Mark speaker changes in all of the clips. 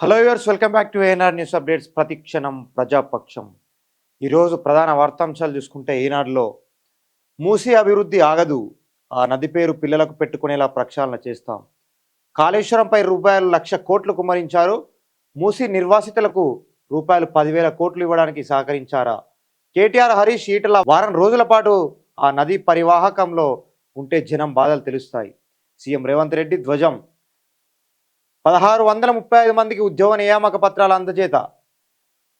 Speaker 1: Hello viewers welcome back to Eenadu news updates ప్రతిక్షణం ప్రజాపక్షం. ఈరోజు ప్రధాన వార్తాంశాలు చూసుకుంటే ఈనాడులో మూసీ అభివృద్ధి ఆగదు. ఆ నది పేరు పిల్లలకు పెట్టుకునేలా ప్రక్షాళన చేస్తాం. కాళేశ్వరంపై రూపాయలు లక్ష కోట్లు కుమరించారు మూసీ నిర్వాసితులకు రూపాయలు పదివేల కోట్లు ఇవ్వడానికి సహకరించారా? కేటీఆర్ హరీష్ ఈటల వారం రోజుల పాటు ఆ నది పరివాహకంలో ఉంటే జనం బాధలు తెలుస్తాయి. సీఎం రేవంత్ రెడ్డి ధ్వజం పదహారు వందల ముప్పై ఐదు మందికి ఉద్యోగ నియామక పత్రాలు అందజేత.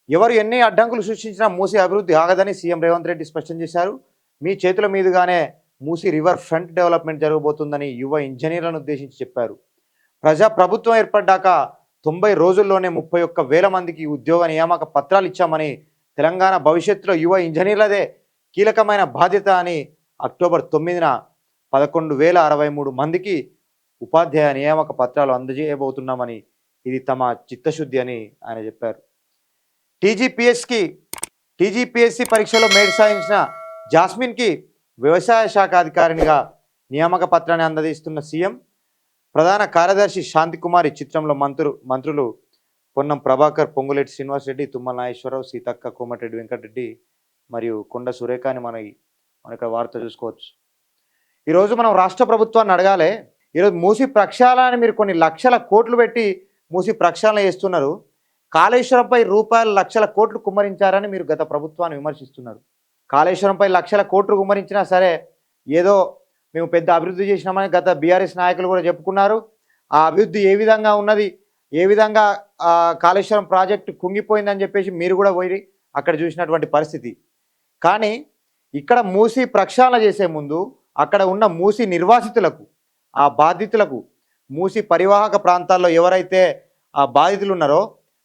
Speaker 1: ఎవరు ఎన్ని అడ్డంకులు సృష్టించినా మూసి అభివృద్ధి ఆగదని సీఎం రేవంత్ రెడ్డి స్పష్టం చేశారు. మీ చేతుల మీదుగానే మూసి రివర్ ఫ్రంట్ డెవలప్మెంట్ జరగబోతుందని యువ ఇంజనీర్లను ఉద్దేశించి చెప్పారు. ప్రజా ప్రభుత్వం ఏర్పడ్డాక తొంభై రోజుల్లోనే ముప్పై ఒక్క వేల మందికి ఉద్యోగ నియామక పత్రాలు ఇచ్చామని తెలంగాణ భవిష్యత్తులో యువ ఇంజనీర్లదే కీలకమైన బాధ్యత అని అక్టోబర్ తొమ్మిదిన పదకొండు వేల అరవై మూడు మందికి ఉపాధ్యాయ నియామక పత్రాలు అందజేయబోతున్నామని ఇది తమ చిత్తశుద్ధి అని ఆయన చెప్పారు. టీజీపీఎస్కి టీజీపీఎస్సి పరీక్షలో మేడి సాధించిన జాస్మిన్కి వ్యవసాయ శాఖ అధికారినిగా నియామక పత్రాన్ని అందజేస్తున్న సీఎం ప్రధాన కార్యదర్శి శాంతికుమారి చిత్రంలో మంత్రు మంత్రులు పొన్నం ప్రభాకర్ పొంగులేటి శ్రీనివాసరెడ్డి తుమ్మల నాగేశ్వరరావు సీతక్క కోమటిరెడ్డి వెంకటరెడ్డి మరియు కొండ సురేఖాని మన మన ఇక్కడ వార్త చూసుకోవచ్చు. ఈరోజు మనం రాష్ట్ర ప్రభుత్వాన్ని అడగాలి ఈరోజు మూసి ప్రక్షాళన మీరు కొన్ని లక్షల కోట్లు పెట్టి మూసి ప్రక్షాళన చేస్తున్నారు. కాళేశ్వరంపై రూపాయల లక్షల కోట్లు కుమ్మరించారని మీరు గత ప్రభుత్వాన్ని విమర్శిస్తున్నారు. కాళేశ్వరంపై లక్షల కోట్లు కుమ్మరించినా సరే ఏదో మేము పెద్ద అభివృద్ధి చేసినామని గత బీఆర్ఎస్ నాయకులు కూడా చెప్పుకున్నారు. ఆ అభివృద్ధి ఏ విధంగా ఉన్నది ఏ విధంగా కాళేశ్వరం ప్రాజెక్టు కుంగిపోయిందని చెప్పేసి మీరు కూడా పోయి అక్కడ చూసినటువంటి పరిస్థితి. కానీ ఇక్కడ మూసి ప్రక్షాళన చేసే ముందు అక్కడ ఉన్న మూసి నిర్వాసితులకు ఆ బాధితులకు మూసి పరివాహక ప్రాంతాల్లో ఎవరైతే ఆ బాధితులు ఉన్నారో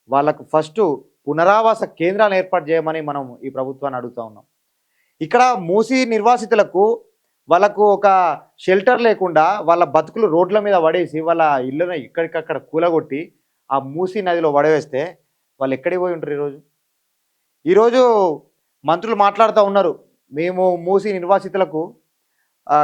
Speaker 1: వాళ్ళకు ఫస్ట్ పునరావాస కేంద్రాలు ఏర్పాటు చేయమని మనం ఈ ప్రభుత్వాన్ని అడుగుతా ఉన్నాం. ఇక్కడ మూసి నిర్వాసితులకు వాళ్ళకు ఒక షెల్టర్ లేకుండా వాళ్ళ బతుకులు రోడ్ల మీద పడేసి వాళ్ళ ఇళ్ళను ఇక్కడికక్కడ కూలగొట్టి ఆ మూసి నదిలో పడవేస్తే వాళ్ళు ఎక్కడికి పోయి ఉంటారు ఈరోజు? ఈరోజు మంత్రులు మాట్లాడుతూ ఉన్నారు. మేము మూసి నిర్వాసితులకు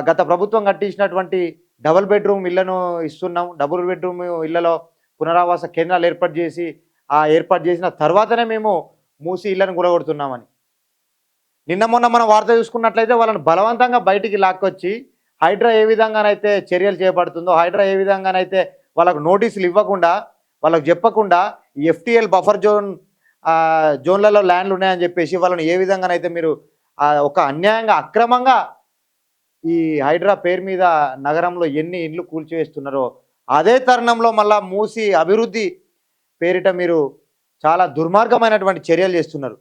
Speaker 1: గత ప్రభుత్వం కట్టించినటువంటి డబుల్ బెడ్రూమ్ ఇళ్ళను ఇస్తున్నాం. డబుల్ బెడ్రూమ్ ఇళ్ళలో పునరావాస కేంద్రాలు ఏర్పాటు చేసి ఆ ఏర్పాటు చేసిన తర్వాతనే మేము మూసి ఇళ్ళను కూలగొడుతున్నామని. నిన్న మొన్న మనం వార్త చూసుకున్నట్లయితే వాళ్ళని బలవంతంగా బయటికి లాక్కొచ్చి హైడ్రా ఏ విధంగానైతే చర్యలు చేపడుతుందో హైడ్రా ఏ విధంగానైతే వాళ్ళకు నోటీసులు ఇవ్వకుండా వాళ్ళకు చెప్పకుండా ఎఫ్టీఎల్ బఫర్ జోన్ జోన్లలో ల్యాండ్లు ఉన్నాయని చెప్పేసి వాళ్ళని ఏ విధంగానైతే మీరు ఒక అన్యాయంగా అక్రమంగా ఈ హైడ్రా పేరు మీద నగరంలో ఎన్ని ఇండ్లు కూల్చివేస్తున్నారో అదే తరుణంలో మళ్ళా మూసి అభివృద్ధి పేరిట మీరు చాలా దుర్మార్గమైనటువంటి చర్యలు చేస్తున్నారు.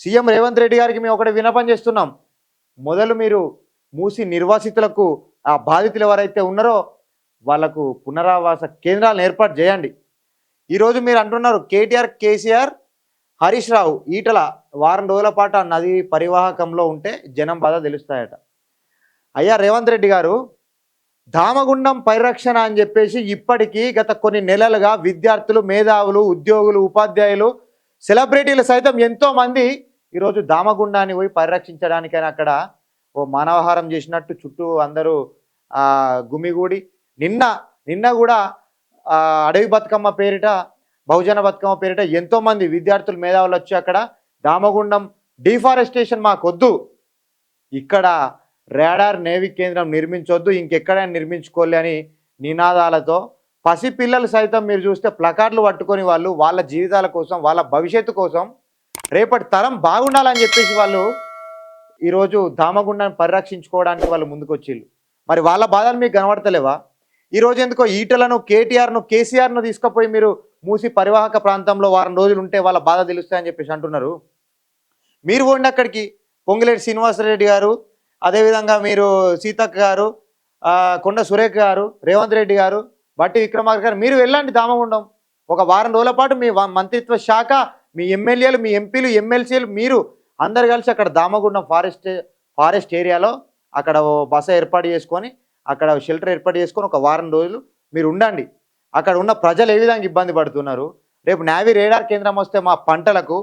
Speaker 1: సీఎం రేవంత్ రెడ్డి గారికి మేము ఒకటి వినపం చేస్తున్నాం. మొదలు మీరు మూసి నిర్వాసితులకు ఆ బాధితులు ఎవరైతే ఉన్నారో వాళ్ళకు పునరావాస కేంద్రాలను ఏర్పాటు చేయండి. ఈరోజు మీరు అంటున్నారు కేటీఆర్ కేసీఆర్ హరీష్ రావు ఈటల వారం రోజుల పాటు నది పరివాహకంలో ఉంటే జనం బాధ తెలుస్తాయట. అయ్యా రేవంత్ రెడ్డి గారు దామగుండం పరిరక్షణ అని చెప్పేసి ఇప్పటికీ గత కొన్ని నెలలుగా విద్యార్థులు మేధావులు ఉద్యోగులు ఉపాధ్యాయులు సెలబ్రిటీలు సైతం ఎంతోమంది ఈరోజు దామగుండాన్ని పోయి పరిరక్షించడానికైనా అక్కడ ఓ మానవహారం చేసినట్టు చుట్టూ అందరూ గుమిగూడి నిన్న నిన్న కూడా అడవి బతుకమ్మ పేరిట బహుజన బతుకమ్మ పేరిట ఎంతోమంది విద్యార్థులు మేధావులు వచ్చి అక్కడ దామగుండం డిఫారెస్టేషన్ మాకొద్దు. ఇక్కడ రాడార్ నేవీ కేంద్రం నిర్మించొద్దు ఇంకెక్కడైనా నిర్మించుకోలే అని నినాదాలతో పసిపిల్లలు సైతం మీరు చూస్తే ప్లకార్డులు పట్టుకొని వాళ్ళు వాళ్ళ జీవితాల కోసం వాళ్ళ భవిష్యత్తు కోసం రేపటి తరం బాగుండాలని చెప్పేసి వాళ్ళు ఈరోజు దామగుండాన్ని పరిరక్షించుకోవడానికి వాళ్ళు ముందుకొచ్చిళ్ళు. మరి వాళ్ళ బాధలు మీకు కనబడతలేవా? ఈరోజు ఎందుకో ఈటలను కేటీఆర్ను కేసీఆర్ను తీసుకుపోయి మీరు మూసి పరివాహక ప్రాంతంలో వారం రోజులు ఉంటే వాళ్ళ బాధ తెలుస్తాయని చెప్పేసి అంటున్నారు. మీరు పోండి అక్కడికి పొంగిలేటి శ్రీనివాసరెడ్డి గారు అదేవిధంగా మీరు సీతక్క గారు కొండ సురేఖ గారు రేవంత్ రెడ్డి గారు బట్టి విక్రమార్క గారు మీరు వెళ్ళండి దామగుండం. ఒక వారం రోజుల పాటు మీ మంత్రిత్వ శాఖ మీ ఎమ్మెల్యేలు మీ ఎంపీలు ఎమ్మెల్సీలు మీరు అందరు కలిసి అక్కడ దామగుండం ఫారెస్ట్ ఫారెస్ట్ ఏరియాలో అక్కడ బస ఏర్పాటు చేసుకొని అక్కడ షెల్టర్ ఏర్పాటు చేసుకొని ఒక వారం రోజులు మీరు ఉండండి. అక్కడ ఉన్న ప్రజలు ఏ విధంగా ఇబ్బంది పడుతున్నారు? రేపు నావీ రేడార్ కేంద్రం వస్తే మా పంటలకు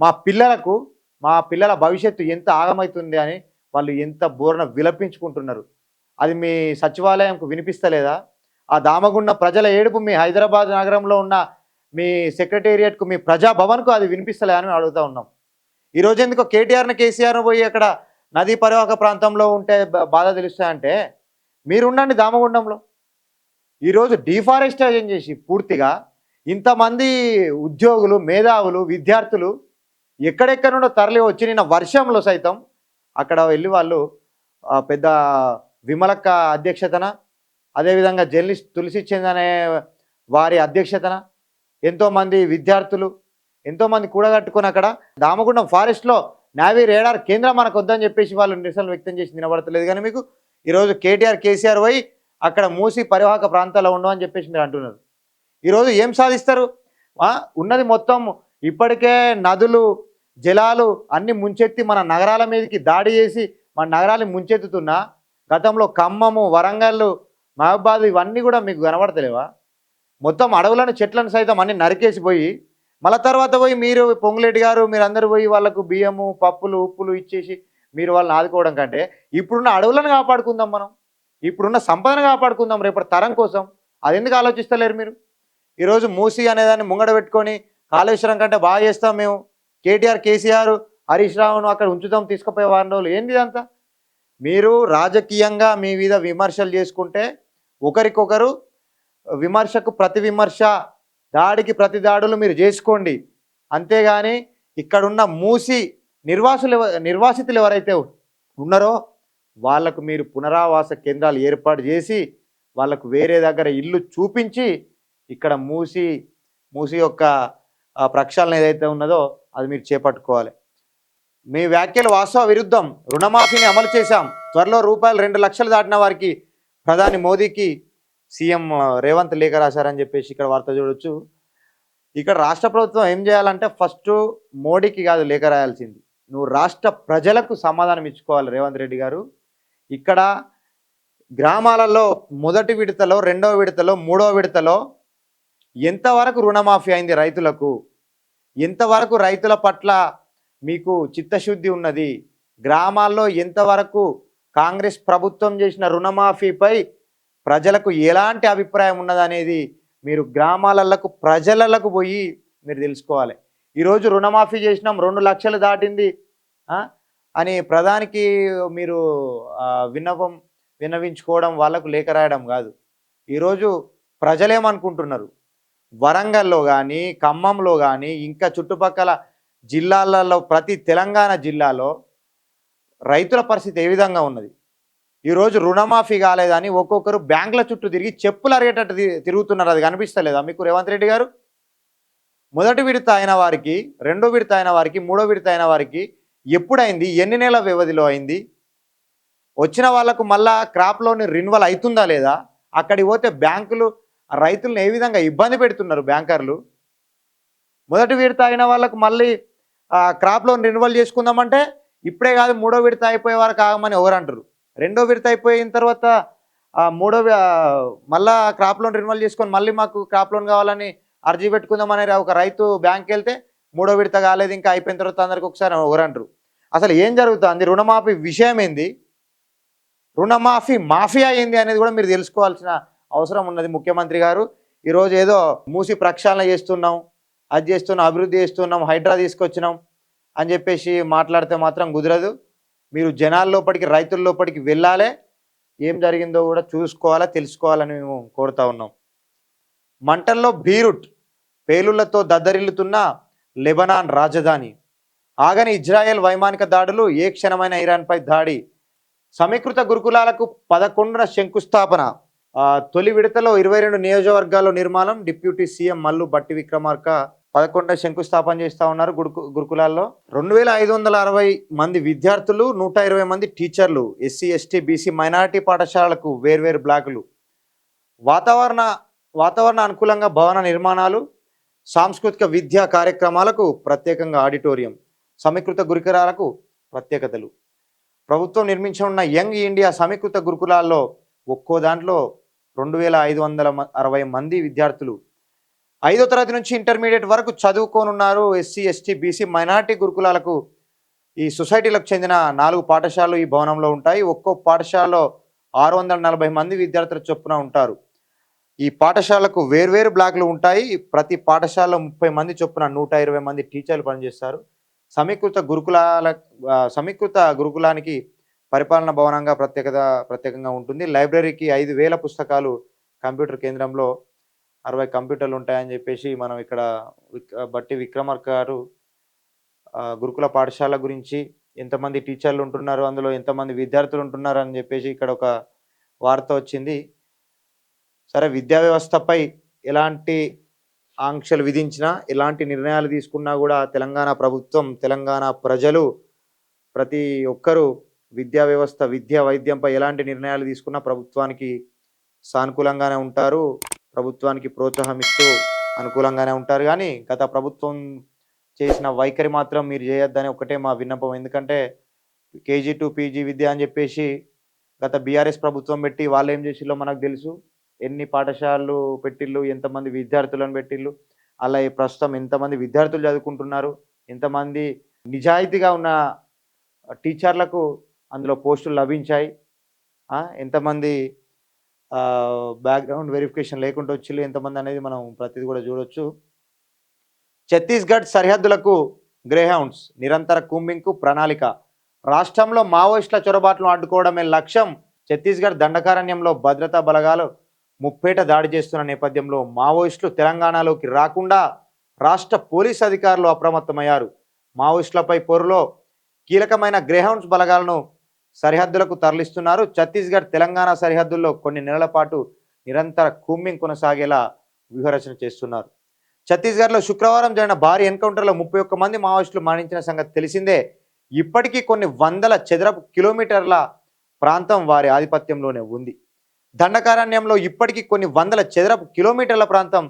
Speaker 1: మా పిల్లలకు మా పిల్లల భవిష్యత్తు ఎంత ఆగమవుతుంది అని వాళ్ళు ఎంత బోరణ విలపించుకుంటున్నారు. అది మీ సచివాలయంకు వినిపిస్తలేదా? ఆ దామగుండ ప్రజల ఏడుపు మీ హైదరాబాద్ నగరంలో ఉన్న మీ సెక్రటేరియట్కు మీ ప్రజాభవన్కు అది వినిపిస్తలే అని అడుగుతా ఉన్నాం. ఈరోజు ఎందుకో కేటీఆర్ని కేసీఆర్ను పోయి అక్కడ నదీ పరివాహక ప్రాంతంలో ఉంటే బాధ తెలుస్తాయంటే మీరు ఉండండి దామగుండంలో ఈరోజు డిఫారెస్టేషన్ చేసి పూర్తిగా ఇంతమంది ఉద్యోగులు మేధావులు విద్యార్థులు ఎక్కడెక్కడ నుండో తరలి వచ్చి నిన్న వర్షంలో సైతం అక్కడ వెళ్ళి వాళ్ళు పెద్ద విమలక్క అధ్యక్షతన అదేవిధంగా జర్నలిస్ట్ తులసి చంద్ అనే వారి అధ్యక్షతన ఎంతోమంది విద్యార్థులు ఎంతోమంది కూడగట్టుకుని అక్కడ దామగుండం ఫారెస్ట్లో నావీ రేడార్ కేంద్రం మనకు వద్దని చెప్పేసి వాళ్ళు నిరసనలు వ్యక్తం చేసి నిలబడతలేదు. కానీ మీకు ఈరోజు కేటీఆర్ కేసీఆర్ పోయి అక్కడ మూసి పరివాహక ప్రాంతాల్లో ఉండవని చెప్పేసి మీరు అంటున్నారు. ఈరోజు ఏం సాధిస్తారు? ఉన్నది మొత్తం ఇప్పటికే నదులు జలాలు అన్ని ముంచెత్తి మన నగరాల మీదకి దాడి చేసి మన నగరాలు ముంచెత్తుతున్నా గతంలో ఖమ్మము వరంగల్ మహబాద్ ఇవన్నీ కూడా మీకు కనబడతలేవా? మొత్తం అడవులను చెట్లను సైతం అన్ని నరికేసిపోయి మళ్ళా తర్వాత పోయి మీరు పొంగులేటి గారు మీరు అందరూ పోయి వాళ్ళకు బియ్యము పప్పులు ఉప్పులు ఇచ్చేసి మీరు వాళ్ళని ఆదుకోవడం కంటే ఇప్పుడున్న అడవులను కాపాడుకుందాం మనం. ఇప్పుడున్న సంపదను కాపాడుకుందాం రేపటి తరం కోసం. అది ఎందుకు ఆలోచిస్తలేరు మీరు? ఈరోజు మూసి అనేదాన్ని ముంగడ పెట్టుకొని కాళేశ్వరం కంటే బాగా చేస్తాం మేము. కేటీఆర్ కేసీఆర్ హరీష్ రావును అక్కడ ఉంచుతాం తీసుకుపోయే వారం రోజులు. ఏంది ఇదంతా? మీరు రాజకీయంగా మీ మీద విమర్శలు చేసుకుంటే ఒకరికొకరు విమర్శకు ప్రతి విమర్శ దాడికి ప్రతి దాడులు మీరు చేసుకోండి. అంతేగాని ఇక్కడున్న మూసి నిర్వాసులు నిర్వాసితులు ఎవరైతే ఉన్నారో వాళ్ళకు మీరు పునరావాస కేంద్రాలు ఏర్పాటు చేసి వాళ్ళకు వేరే దగ్గర ఇల్లు చూపించి ఇక్కడ మూసి మూసి యొక్క ప్రక్షాళన ఏదైతే ఉన్నదో అది మీరు చేపట్టుకోవాలి. మీ వ్యాఖ్యలు వాస్తవ విరుద్ధం. రుణమాఫీని అమలు చేశాం. త్వరలో రూపాయలు రెండు లక్షలు దాటిన వారికి ప్రధాని మోదీకి సీఎం రేవంత్ లేఖ రాశారని చెప్పేసి ఇక్కడ వార్త చూడొచ్చు. ఇక్కడ రాష్ట్ర ప్రభుత్వం ఏం చేయాలంటే ఫస్ట్ మోడీకి కాదు లేఖ రాయాల్సింది. నువ్వు రాష్ట్ర ప్రజలకు సమాధానం ఇచ్చుకోవాలి రేవంత్ రెడ్డి గారు. ఇక్కడ గ్రామాలలో మొదటి విడతలో రెండవ విడతలో మూడవ విడతలో ఎంతవరకు రుణమాఫీ అయింది రైతులకు? ఎంతవరకు రైతుల పట్ల మీకు చిత్తశుద్ధి ఉన్నది? గ్రామాల్లో ఎంతవరకు కాంగ్రెస్ ప్రభుత్వం చేసిన రుణమాఫీపై ప్రజలకు ఎలాంటి అభిప్రాయం ఉన్నదనేది మీరు గ్రామాలకు ప్రజలకు పోయి మీరు తెలుసుకోవాలి. ఈరోజు రుణమాఫీ చేసినాం రెండు లక్షలు దాటింది అని ప్రధానికి మీరు విన్నపం విన్నవించుకోవడం వాళ్ళకు లేఖ రాయడం కాదు. ఈరోజు ప్రజలేమనుకుంటున్నారు? వరంగల్లో కానీ ఖమ్మంలో కానీ ఇంకా చుట్టుపక్కల జిల్లాలలో ప్రతి తెలంగాణ జిల్లాలో రైతుల పరిస్థితి ఏ విధంగా ఉన్నది? ఈరోజు రుణమాఫీ కాలేదని ఒక్కొక్కరు బ్యాంకుల చుట్టూ తిరిగి చెప్పులు అరిగేటట్టు తిరుగుతున్నారు. అది కనిపిస్తలేదా మీకు రేవంత్ రెడ్డి గారు? మొదటి విడత అయిన వారికి రెండో విడత అయిన వారికి మూడో విడత అయిన వారికి ఎప్పుడైంది? ఎన్ని నెలల వ్యవధిలో అయింది? వచ్చిన వాళ్ళకు మళ్ళా క్రాప్ లోన్ రిన్వల్ అవుతుందా లేదా? అక్కడికి పోతే బ్యాంకులు రైతులను ఏ విధంగా ఇబ్బంది పెడుతున్నారు బ్యాంకర్లు? మొదటి విడత అయిన వాళ్ళకు మళ్ళీ క్రాప్ లోన్ రెన్యువల్ చేసుకుందామంటే ఇప్పుడే కాదు మూడో విడత అయిపోయే వరకు ఆగమని ఎవరు అంటారు రెండో విడత అయిపోయిన తర్వాత మూడో మళ్ళా క్రాప్ లోన్ రెన్యువల్ చేసుకొని మళ్ళీ మాకు క్రాప్ లోన్ కావాలని అర్జీ పెట్టుకుందామని ఒక రైతు బ్యాంక్కి వెళ్తే మూడో విడత కాలేదు ఇంకా అయిపోయిన తర్వాత అందరికి ఒకసారి ఎవరంటారు? అసలు ఏం జరుగుతుంది? రుణమాఫీ విషయం ఏంది? రుణమాఫీ మాఫీ అయింది అనేది కూడా మీరు తెలుసుకోవాల్సిన అవసరం ఉన్నది. ముఖ్యమంత్రి గారు ఈరోజు ఏదో మూసి ప్రక్షాళన చేస్తున్నాం అది చేస్తున్నాం అభివృద్ధి చేస్తున్నాం హైడ్రా తీసుకొచ్చినాం అని చెప్పేసి మాట్లాడితే మాత్రం కుదరదు. మీరు జనాల లోపలికి రైతుల లోపలికి వెళ్ళాలి. ఏం జరిగిందో కూడా చూసుకోవాలా తెలుసుకోవాలని మేము కోరుతా ఉన్నాం. మంటల్లో బీరుట్ పేలుళ్ళతో దద్దరిల్లుతున్న లెబనాన్ రాజధాని. ఆగని ఇజ్రాయెల్ వైమానిక దాడులు ఏ క్షణమైన ఇరాన్పై దాడి. సమీకృత గురుకులాలకు పదకొండున శంకుస్థాపన. తొలి విడతలో ఇరవై రెండు నియోజకవర్గాల్లో నిర్మాణం డిప్యూటీ సీఎం మల్లు బట్టి విక్రమార్క పదకొండ శంకుస్థాపన చేస్తూ ఉన్నారు గురుకు గురుకులాల్లో. రెండు వేల ఐదు వందల అరవై మంది విద్యార్థులు నూట ఇరవై మంది టీచర్లు ఎస్సీ ఎస్టీ బీసీ మైనారిటీ పాఠశాలలకు వేర్వేరు బ్లాకులు. వాతావరణ వాతావరణ అనుకూలంగా భవన నిర్మాణాలు సాంస్కృతిక విద్యా కార్యక్రమాలకు ప్రత్యేకంగా ఆడిటోరియం సమీకృత గురుకులాలకు ప్రత్యేకతలు. ప్రభుత్వం నిర్మించనున్న యంగ్ ఇండియా సమీకృత గురుకులాల్లో ఒక్కో దాంట్లో రెండు వేల ఐదు వందల అరవై మంది విద్యార్థులు. ఐదో తరగతి నుంచి ఇంటర్మీడియట్ వరకు చదువుకోనున్నారు ఎస్సీ ఎస్టీ బీసీ మైనార్టీ గురుకులాలకు. ఈ సొసైటీలకు చెందిన నాలుగు పాఠశాలలు ఈ భవనంలో ఉంటాయి. ఒక్కో పాఠశాలలో ఆరు వందల నలభై మంది విద్యార్థుల చొప్పున ఉంటారు. ఈ పాఠశాలకు వేర్వేరు బ్లాక్లు ఉంటాయి. ప్రతి పాఠశాలలో ముప్పై మంది చొప్పున నూట ఇరవై మంది టీచర్లు పనిచేస్తారు. సమీకృత గురుకులాల సమీకృత గురుకులానికి పరిపాలన భవనంగా ప్రత్యేకత ప్రత్యేకంగా ఉంటుంది. లైబ్రరీకి ఐదు వేల పుస్తకాలు కంప్యూటర్ కేంద్రంలో అరవై కంప్యూటర్లు ఉంటాయని చెప్పేసి మనం ఇక్కడ బట్టి విక్రమార్క గారు గురుకుల పాఠశాల గురించి ఎంతమంది టీచర్లు ఉంటున్నారు అందులో ఎంతమంది విద్యార్థులు ఉంటున్నారు అని చెప్పేసి ఇక్కడ ఒక వార్త వచ్చింది. సరే విద్యా వ్యవస్థపై ఎలాంటి ఆంక్షలు విధించినా ఎలాంటి నిర్ణయాలు తీసుకున్నా కూడా తెలంగాణ ప్రభుత్వం తెలంగాణ ప్రజలు ప్రతి ఒక్కరూ విద్యా వ్యవస్థ విద్యా వైద్యంపై ఎలాంటి నిర్ణయాలు తీసుకున్నా ప్రభుత్వానికి సానుకూలంగానే ఉంటారు. ప్రభుత్వానికి ప్రోత్సాహం ఇస్తూ అనుకూలంగానే ఉంటారు. కానీ గత ప్రభుత్వం చేసిన వైఖరి మాత్రం మీరు చేయొద్దని ఒకటే మా విన్నపం. ఎందుకంటే కేజీ టు పీజీ విద్య అని చెప్పేసి గత బీఆర్ఎస్ ప్రభుత్వం పెట్టి వాళ్ళు ఏం చేసిల్లో మనకు తెలుసు. ఎన్ని పాఠశాలలు పెట్టిళ్ళు ఎంతమంది విద్యార్థులను పెట్టిళ్ళు అలా ప్రస్తుతం ఎంతమంది విద్యార్థులు చదువుకుంటున్నారు ఎంతమంది నిజాయితీగా ఉన్న టీచర్లకు అందులో పోస్టులు లభించాయి. ఎంతమంది బ్యాక్గ్రౌండ్ వెరిఫికేషన్ లేకుండా వచ్చి ఎంతమంది అనేది మనం ప్రతిదీ కూడా చూడొచ్చు. ఛత్తీస్గఢ్ సరిహద్దులకు గ్రేహౌండ్స్ నిరంతర కూంబింగ్కు ప్రణాళిక. రాష్ట్రంలో మావోయిస్టుల చొరబాట్లను అడ్డుకోవడమే లక్ష్యం. ఛత్తీస్గఢ్ దండకారణ్యంలో భద్రతా బలగాలు ముప్పేట దాడి చేస్తున్న నేపథ్యంలో మావోయిస్టులు తెలంగాణలోకి రాకుండా రాష్ట్ర పోలీస్ అధికారులు అప్రమత్తమయ్యారు. మావోయిస్టులపై పోరులో కీలకమైన గ్రేహౌండ్స్ బలగాలను సరిహద్దులకు తరలిస్తున్నారు. ఛత్తీస్గఢ్ తెలంగాణ సరిహద్దుల్లో కొన్ని నెలల పాటు నిరంతర కూమింగ్ కొనసాగేలా వ్యూహరచన చేస్తున్నారు. ఛత్తీస్గఢ్లో శుక్రవారం జరిగిన భారీ ఎన్కౌంటర్లో ముప్పై ఒక్క మంది మావోయిస్టులు మరణించిన సంగతి తెలిసిందే. ఇప్పటికీ కొన్ని వందల చదరపు కిలోమీటర్ల ప్రాంతం వారి ఆధిపత్యంలోనే ఉంది. దండకారణ్యంలో ఇప్పటికీ కొన్ని వందల చదరపు కిలోమీటర్ల ప్రాంతం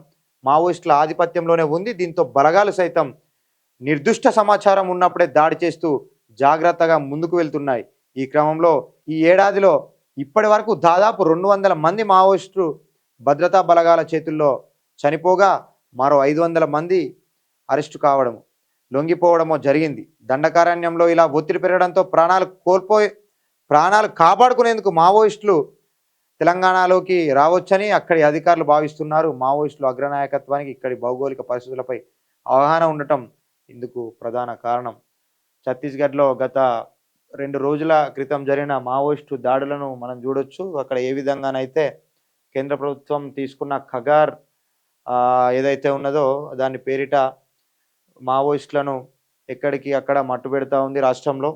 Speaker 1: మావోయిస్టుల ఆధిపత్యంలోనే ఉంది. దీంతో బలగాలు సైతం నిర్దిష్ట సమాచారం ఉన్నప్పుడే దాడి చేస్తూ జాగ్రత్తగా ముందుకు వెళ్తున్నాయి. ఈ క్రమంలో ఈ ఏడాదిలో ఇప్పటి వరకు దాదాపు రెండు వందల మంది మావోయిస్టులు భద్రతా బలగాల చేతుల్లో చనిపోగా మరో ఐదు వందల మంది అరెస్టు కావడము లొంగిపోవడమో జరిగింది. దండకారణ్యంలో ఇలా ఒత్తిడి పెరగడంతో ప్రాణాలు కోల్పోయి ప్రాణాలు కాపాడుకునేందుకు మావోయిస్టులు తెలంగాణలోకి రావచ్చని అక్కడి అధికారులు భావిస్తున్నారు. మావోయిస్టులు అగ్రనాయకత్వానికి ఇక్కడి భౌగోళిక పరిస్థితులపై అవగాహన ఉండటం ఇందుకు ప్రధాన కారణం. ఛత్తీస్గఢ్లో గత రెండు రోజుల క్రితం జరిగిన మావోయిస్టు దాడులను మనం చూడొచ్చు. అక్కడ ఏ విధంగానైతే కేంద్ర ప్రభుత్వం తీసుకున్న ఖగార్ ఏదైతే ఉన్నదో దాని పేరిట మావోయిస్టులను ఎక్కడికి అక్కడ మట్టు పెడతా ఉంది రాష్ట్రంలో.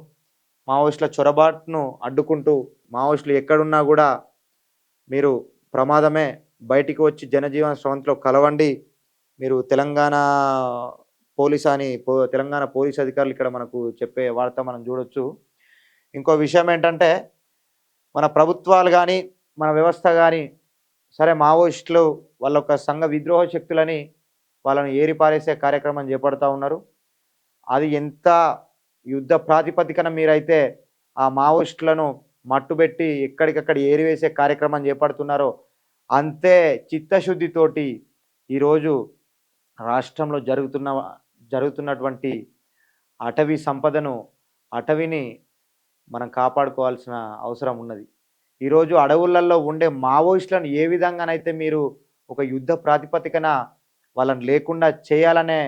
Speaker 1: మావోయిస్టుల చొరబాటును అడ్డుకుంటూ మావోయిస్టులు ఎక్కడున్నా కూడా మీరు ప్రమాదమే బయటికి వచ్చి జనజీవన స్రవంతిలో కలవండి. మీరు తెలంగాణ పోలీస్ అని పో తెలంగాణ పోలీస్ అధికారులు ఇక్కడ మనకు చెప్పే వార్త మనం చూడొచ్చు. ఇంకో విషయం ఏంటంటే మన ప్రభుత్వాలు కానీ మన వ్యవస్థ కానీ సరే మావోయిస్టులు వాళ్ళ యొక్క సంఘ విద్రోహ శక్తులని వాళ్ళని ఏరిపారేసే కార్యక్రమం చేపడుతూ ఉన్నారు. అది ఎంత యుద్ధ ప్రాతిపదికన మీరైతే ఆ మావోయిస్టులను మట్టుబెట్టి ఎక్కడికక్కడ ఏరివేసే కార్యక్రమం చేపడుతున్నారో అంతే చిత్తశుద్ధితోటి ఈరోజు రాష్ట్రంలో జరుగుతున్న జరుగుతున్నటువంటి అటవీ సంపదను అటవీని మనం కాపాడుకోవాల్సిన అవసరం ఉన్నది. ఈరోజు అడవులలో ఉండే మావోయిస్టులను ఏ విధంగానైతే మీరు ఒక యుద్ధ ప్రాతిపదికన వాళ్ళని లేకుండా చేయాలనే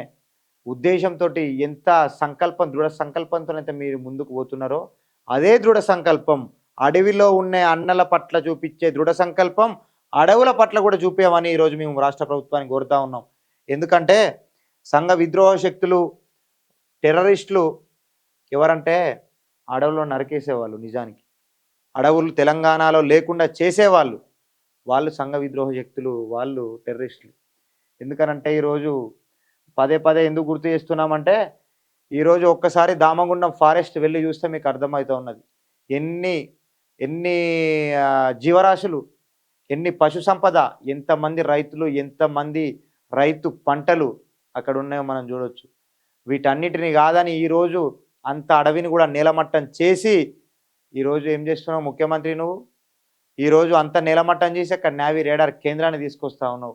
Speaker 1: ఉద్దేశంతో ఎంత సంకల్పం దృఢ సంకల్పంతోనైతే మీరు ముందుకు పోతున్నారో అదే దృఢ సంకల్పం. అడవిలో ఉండే అన్నల పట్ల చూపించే దృఢ సంకల్పం అడవుల పట్ల కూడా చూపామని ఈరోజు మేము రాష్ట్ర ప్రభుత్వాన్ని కోరుతా ఉన్నాం. ఎందుకంటే సంఘ విద్రోహ శక్తులు టెర్రరిస్టులు ఎవరంటే అడవుల్లో నరికేసేవాళ్ళు నిజానికి. అడవులు తెలంగాణలో లేకుండా చేసేవాళ్ళు. వాళ్ళు సంఘ విద్రోహ శక్తులు వాళ్ళు టెర్రరిస్టులు. ఎందుకనంటే ఈరోజు పదే పదే ఎందుకు గుర్తు చేస్తున్నామంటే ఈరోజు ఒక్కసారి దామగుండం ఫారెస్ట్ వెళ్ళి చూస్తే మీకు అర్థమవుతూ ఉన్నది. ఎన్ని ఎన్ని జీవరాశులు ఎన్ని పశు సంపద ఎంతమంది రైతులు ఎంతమంది రైతు పంటలు అక్కడ ఉన్నాయో మనం చూడవచ్చు వీటన్నిటిని కాదని ఈరోజు అంత అడవిని కూడా నీలమట్టం చేసి ఈరోజు ఏం చేస్తున్నావు? ముఖ్యమంత్రి నువ్వు? ఈరోజు అంత నీలమట్టం చేసి అక్కడ నావీ రేడార్ కేంద్రాన్ని తీసుకొస్తా ఉన్నావు.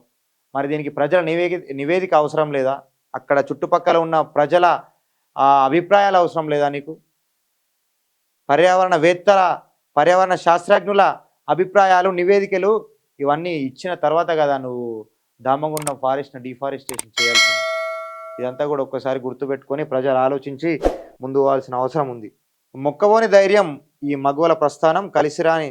Speaker 1: మరి దీనికి ప్రజల నివేది నివేదిక అవసరం లేదా? అక్కడ చుట్టుపక్కల ఉన్న ప్రజల ఆ, అభిప్రాయాలు అవసరం లేదా నీకు? పర్యావరణవేత్తల పర్యావరణ శాస్త్రజ్ఞుల అభిప్రాయాలు నివేదికలు ఇవన్నీ ఇచ్చిన తర్వాత కదా నువ్వు దామగుండం ఫారెస్ట్ని డిఫారెస్టేషన్ చేయాల్సింది. ఇదంతా కూడా ఒక్కసారి గుర్తుపెట్టుకొని ప్రజలు ఆలోచించి ముందు పోవాల్సిన అవసరం ఉంది. మొక్కవోని ధైర్యం ఈ మగువల ప్రస్థానం కలిసిరాని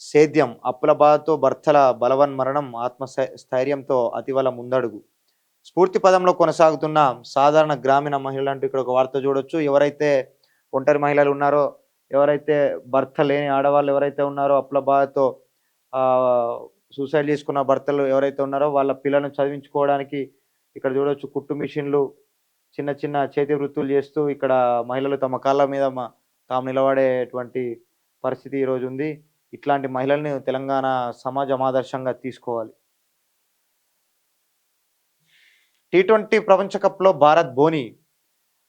Speaker 1: సేద్యం అప్పుల బాధతో భర్తల బలవన్ మరణం ఆత్మ స్థైర్యంతో అతివల ముందడుగు. స్ఫూర్తి పదంలో కొనసాగుతున్న సాధారణ గ్రామీణ మహిళలు అంటూ ఇక్కడ ఒక వార్త చూడొచ్చు. ఎవరైతే ఒంటరి మహిళలు ఉన్నారో ఎవరైతే భర్త లేని ఆడవాళ్ళు ఎవరైతే ఉన్నారో అప్పుల బాధతో సూసైడ్ చేసుకున్న భర్తలు ఎవరైతే ఉన్నారో వాళ్ళ పిల్లలను చదివించుకోవడానికి ఇక్కడ చూడొచ్చు. కుట్టు మిషన్లు చిన్న చిన్న చేతి వృత్తులు చేస్తూ ఇక్కడ మహిళలు తమ కాళ్ళ మీద తాము నిలబడేటువంటి పరిస్థితి ఈరోజు ఉంది. ఇట్లాంటి మహిళల్ని తెలంగాణ సమాజం ఆదర్శంగా తీసుకోవాలి. టీ ట్వంటీ ప్రపంచ కప్లో భారత్ బోని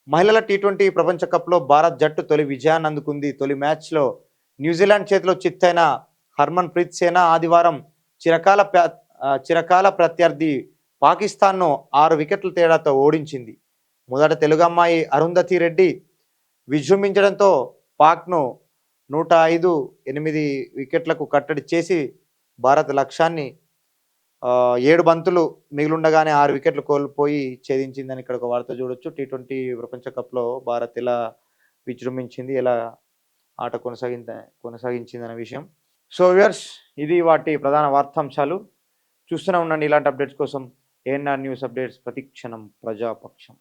Speaker 1: మహిళల టీ ట్వంటీ ప్రపంచ కప్లో భారత్ జట్టు తొలి విజయాన్ని అందుకుంది తొలి మ్యాచ్లో న్యూజిలాండ్ చేతిలో చిత్తైన హర్మన్ ప్రీత్ సేన ఆదివారం చిరకాల ప్ర- చిరకాల ప్రత్యర్థి పాకిస్తాన్ను ఆరు వికెట్ల తేడాతో ఓడించింది. మొదట తెలుగు అమ్మాయి అరుంధతి రెడ్డి విజృంభించడంతో పాక్ను నూట ఐదు ఎనిమిది వికెట్లకు కట్టడి చేసి భారత్ లక్ష్యాన్ని ఏడు బంతులు మిగిలిండగానే ఆరు వికెట్లు కోల్పోయి ఛేదించిందని ఇక్కడ ఒక వార్త చూడొచ్చు. టీ ట్వంటీ ప్రపంచ కప్లో భారత్ ఎలా విజృంభించింది ఎలా ఆట కొనసాగింద కొనసాగించిందనే విషయం. సో వ్యూయర్స్ ఇది వాటి ప్రధాన వార్తాంశాలు. చూస్తూనే ఉండండి ఇలాంటి అప్డేట్స్ కోసం ఏఎన్ఆర్ న్యూస్ అప్డేట్స్ ప్రతిక్షణం ప్రజాపక్షం.